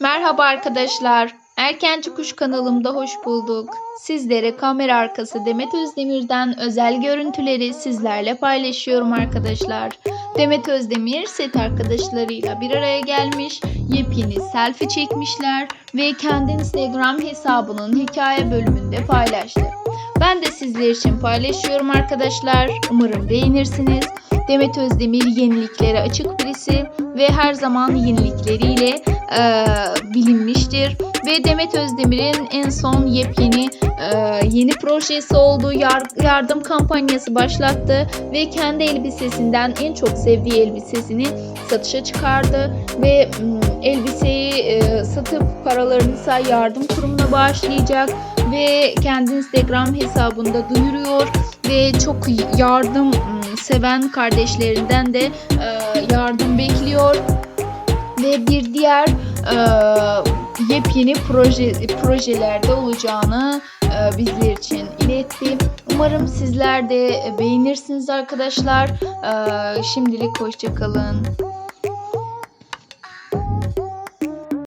Merhaba arkadaşlar. Erkenci Kuş kanalımda hoş bulduk. Sizlere kamera arkası Demet Özdemir'den özel görüntüleri sizlerle paylaşıyorum arkadaşlar. Demet Özdemir set arkadaşlarıyla bir araya gelmiş, yepyeni selfie çekmişler ve kendi Instagram hesabının hikaye bölümünde paylaştı. Ben de sizler için paylaşıyorum arkadaşlar. Umarım beğenirsiniz. Demet Özdemir yeniliklere açık birisi ve her zaman yenilikleriyle e, bilinmiştir. Ve Demet Özdemir'in en son yepyeni e, yeni projesi oldu. Yar- yardım kampanyası başlattı ve kendi elbisesinden en çok sevdiği elbisesini satışa çıkardı ve elbiseyi e, satıp paralarını ise yardım kurumuna bağışlayacak ve kendi Instagram hesabında duyuruyor ve çok yardım seven kardeşlerinden de e, yardım bekliyor ve bir diğer e, yepyeni proje projelerde olacağını e, bizler için iletti. Umarım sizler de beğenirsiniz arkadaşlar. E, şimdilik hoşçakalın.